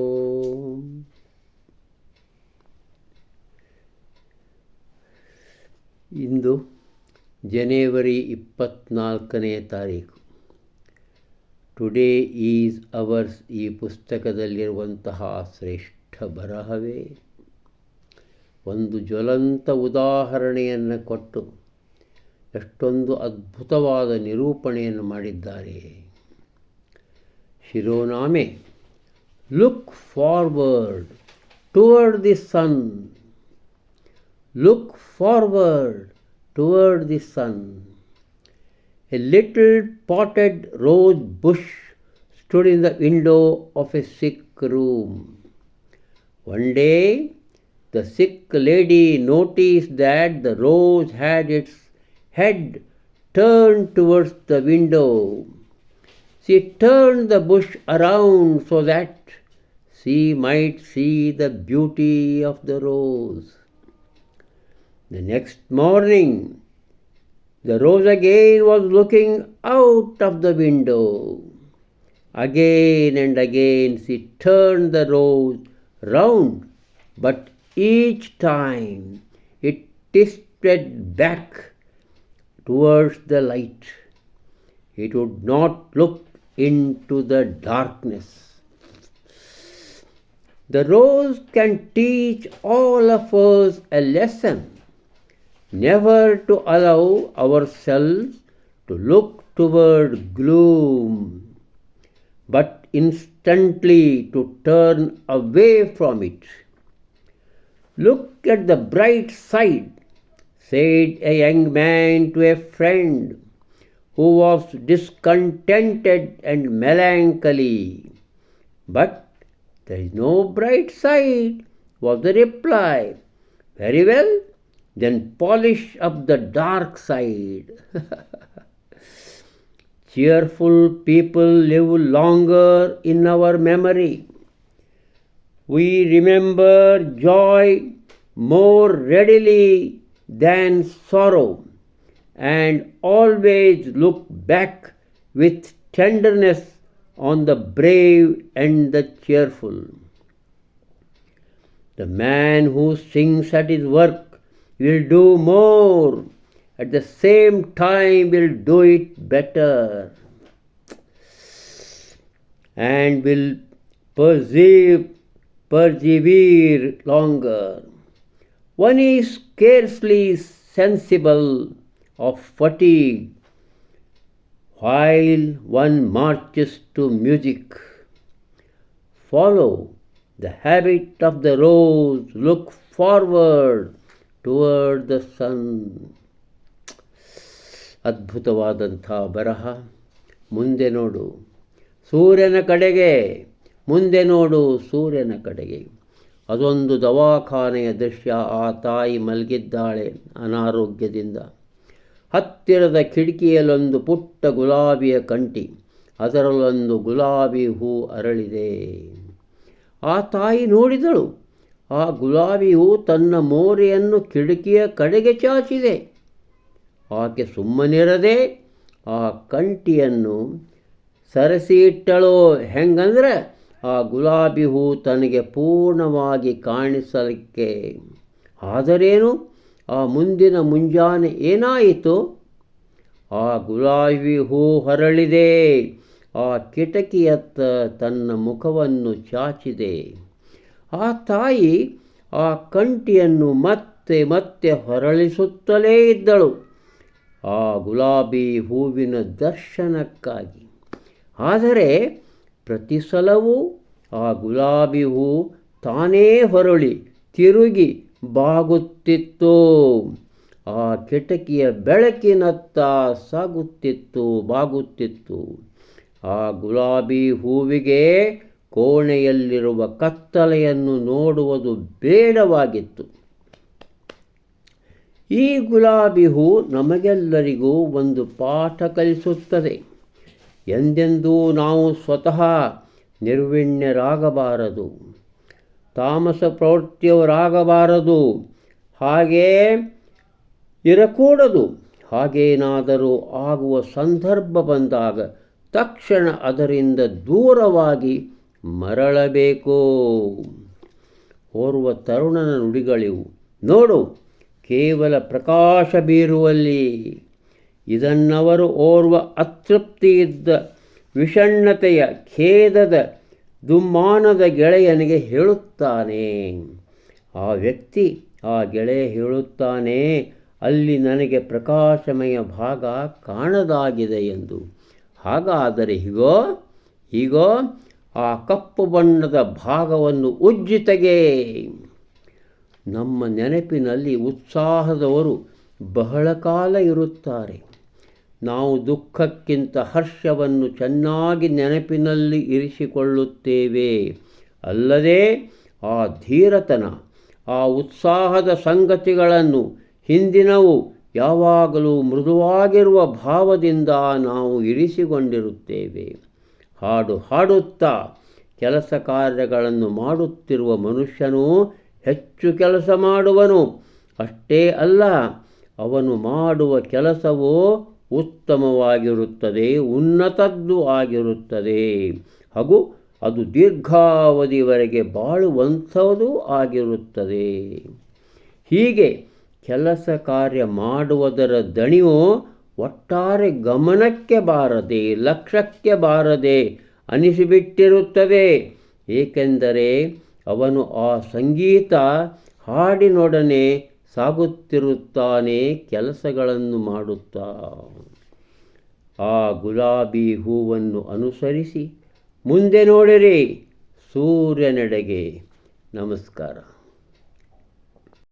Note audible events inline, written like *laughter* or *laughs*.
ಓಂ. ಇಂದು ಜನವರಿ ಇಪ್ಪತ್ನಾಲ್ಕನೇ ತಾರೀಕು today is ours ಈ ಪುಸ್ತಕದಲ್ಲಿರುವಂತಹ ಶ್ರೇಷ್ಠ ಬರಹವೇ ಒಂದು ಜ್ವಲಂತ ಉದಾಹರಣೆಯನ್ನು ಕೊಟ್ಟು ಎಷ್ಟೊಂದು ಅದ್ಭುತವಾದ ನಿರೂಪಣೆಯನ್ನು ಮಾಡಿದ್ದಾರೆ ಶಿರೋನಾಮೆ look forward toward the sun look forward toward the sun A little potted rose bush stood in the window of a sick room. One day, the sick lady noticed that the rose had its head turned towards the window. She turned the bush around so that she might see the beauty of the rose. The next morning, the rose again was looking out of the window. Again and again she turned the rose round, but each time it twisted back towards the light. It would not look into the darkness. The rose can teach all of us a lesson never to allow ourselves to look toward gloom, but instantly to turn away from it. Look at the bright side, said a young man to a friend who was discontented and melancholy. But there is no bright side, was the reply. Very well, then polish up the dark side. *laughs* Cheerful people live longer in our memory. We remember joy more readily than sorrow and always look back with tenderness on the brave and the cheerful. The man who sings at his work will do more, at the same time will do it better, and will persevere, persevere longer One is scarcely sensible of fatigue while one marches to music. Follow the habit of the rose, look forward toward the sun. ಅದ್ಭುತವಾದಂಥ ಬರಹ ಮುಂದೆ ನೋಡು ಸೂರ್ಯನ ಕಡೆಗೆ ಮುಂದೆ ನೋಡು ಸೂರ್ಯನ ಕಡೆಗೆ ಅದೊಂದು ದವಾಖಾನೆಯ ದೃಶ್ಯ. ಆ ತಾಯಿ ಮಲಗಿದ್ದಾಳೆ ಅನಾರೋಗ್ಯದಿಂದ. ಹತ್ತಿರದ ಕಿಟಕಿಯಲ್ಲೊಂದು ಪುಟ್ಟ ಗುಲಾಬಿಯ ಕಂಟಿ ಅದರಲ್ಲೊಂದು ಗುಲಾಬಿ ಹೂ ಅರಳಿದೆ. ಆ ತಾಯಿ ನೋಡಿದಳು. ಆ ಗುಲಾಬಿ ಹೂ ತನ್ನ ಮೋರೆಯನ್ನು ಕಿಟಕಿಯ ಕಡೆಗೆ ಚಾಚಿದೆ. ಆಕೆ ಸುಮ್ಮನಿರದೆ ಆ ಕಂಟಿಯನ್ನು ಸರಸಿ ಇಟ್ಟಳು ಹೆಂಗಂದ್ರೆ ಆ ಗುಲಾಬಿ ಹೂ ತನಗೆ ಪೂರ್ಣವಾಗಿ ಕಾಣಿಸಲಿಕ್ಕೆ. ಆದರೇನು? ಆ ಮುಂದಿನ ಮುಂಜಾನೆ ಏನಾಯಿತು? ಆ ಗುಲಾಬಿ ಹೂ ಹೊರಳಿದೆ. ಆ ಕಿಟಕಿಯತ್ತ ತನ್ನ ಮುಖವನ್ನು ಚಾಚಿದೆ. ಆ ತಾಯಿ ಆ ಕಂಟಿಯನ್ನು ಮತ್ತೆ ಮತ್ತೆ ಹೊರಳಿಸುತ್ತಲೇ ಇದ್ದಳು. ಆ ಗುಲಾಬಿ ಹೂವಿನ ದರ್ಶನಕ್ಕಾಗಿ. ಆದರೆ ಪ್ರತಿ ಸಲವೂ ಆ ಗುಲಾಬಿ ಹೂ ತಾನೇ ಹೊರಳಿ ತಿರುಗಿ ಬಾಗುತ್ತಿತ್ತು. ಆ ಕಿಟಕಿಯ ಬೆಳಕಿನತ್ತ ಸಾಗುತ್ತಿತ್ತು, ಬಾಗುತ್ತಿತ್ತು. ಆ ಗುಲಾಬಿ ಹೂವಿಗೆ ಕೋಣೆಯಲ್ಲಿರುವ ಕತ್ತಲೆಯನ್ನು ನೋಡುವುದು ಬೇಡವಾಗಿತ್ತು. ಈ ಗುಲಾಬಿ ಹೂ ನಮಗೆಲ್ಲರಿಗೂ ಒಂದು ಪಾಠ ಕಲಿಸುತ್ತದೆ. ಎಂದೆಂದೂ ನಾವು ಸ್ವತಃ ನಿರ್ವಿಣ್ಯರಾಗಬಾರದು. ತಾಮಸ ಪ್ರವೃತ್ತಿಯವರಾಗಬಾರದು. ಹಾಗೇ ಇರಕೂಡದು. ಹಾಗೇನಾದರೂ ಆಗುವ ಸಂದರ್ಭ ಬಂದಾಗ ತಕ್ಷಣ ಅದರಿಂದ ದೂರವಾಗಿ ಮರಳಬೇಕು. ಓರ್ವ ತರುಣನ ನುಡಿಗಳಿವು. ನೋಡು, ಕೇವಲ ಪ್ರಕಾಶ ಬೀರುವಲ್ಲಿ. ಇದನ್ನವರು ಓರ್ವ ಅತೃಪ್ತಿಯಿದ್ದ ವಿಷಣ್ಣತೆಯ ಖೇದದ ದುಮ್ಮಾನದ ಗೆಳೆಯನಿಗೆ ಹೇಳುತ್ತಾನೆ. ಆ ವ್ಯಕ್ತಿ ಆ ಗೆಳೆಯ ಹೇಳುತ್ತಾನೆ, ಅಲ್ಲಿ ನನಗೆ ಪ್ರಕಾಶಮಯ ಭಾಗ ಕಾಣದಾಗಿದೆ ಎಂದು. ಹಾಗಾದರೆ ಹೀಗೋ ಹೀಗೋ, ಆ ಕಪ್ಪು ಬಣ್ಣದ ಭಾಗವನ್ನು ಉಜ್ಜಿ ನಮ್ಮ ನೆನಪಿನಲ್ಲಿ ಉತ್ಸಾಹದವರು ಬಹಳ ಕಾಲ ಇರುತ್ತಾರೆ. ನಾವು ದುಃಖಕ್ಕಿಂತ ಹರ್ಷವನ್ನು ಚೆನ್ನಾಗಿ ನೆನಪಿನಲ್ಲಿ ಇರಿಸಿಕೊಳ್ಳುತ್ತೇವೆ. ಅಲ್ಲದೆ ಆ ಧೀರತನ, ಆ ಉತ್ಸಾಹದ ಸಂಗತಿಗಳನ್ನು ಹಿಂದಿನವು ಯಾವಾಗಲೂ ಮೃದುವಾಗಿರುವ ಭಾವದಿಂದ ನಾವು ಇರಿಸಿಕೊಂಡಿರುತ್ತೇವೆ. ಹಾಡು ಹಾಡುತ್ತಾ ಕೆಲಸ ಕಾರ್ಯಗಳನ್ನು ಮಾಡುತ್ತಿರುವ ಮನುಷ್ಯನು ಹೆಚ್ಚು ಕೆಲಸ ಮಾಡುವನು. ಅಷ್ಟೇ ಅಲ್ಲ, ಅವನು ಮಾಡುವ ಕೆಲಸವು ಉತ್ತಮವಾಗಿರುತ್ತದೆ, ಉನ್ನತದ್ದು ಆಗಿರುತ್ತದೆ. ಹಾಗೂ ಅದು ದೀರ್ಘಾವಧಿವರೆಗೆ ಬಾಳುವಂಥದ್ದು ಆಗಿರುತ್ತದೆ. ಹೀಗೆ ಕೆಲಸ ಕಾರ್ಯ ಮಾಡುವುದರ ದಣಿವು ಒಟ್ಟಾರೆ ಗಮನಕ್ಕೆ ಬಾರದೆ, ಲಕ್ಷ್ಯಕ್ಕೆ ಬಾರದೆ ಅನಿಸಿಬಿಟ್ಟಿರುತ್ತದೆ. ಏಕೆಂದರೆ ಅವನು ಆ ಸಂಗೀತ ಹಾಡಿನೊಡನೆ ಸಾಗುತ್ತಿರುತ್ತಾನೆ ಕೆಲಸಗಳನ್ನು ಮಾಡುತ್ತಾ. ಆ ಗುಲಾಬಿ ಹೂವನ್ನು ಅನುಸರಿಸಿ ಮುಂದೆ ನೋಡಿರಿ ಸೂರ್ಯನೆಡೆಗೆ ನಮಸ್ಕಾರ.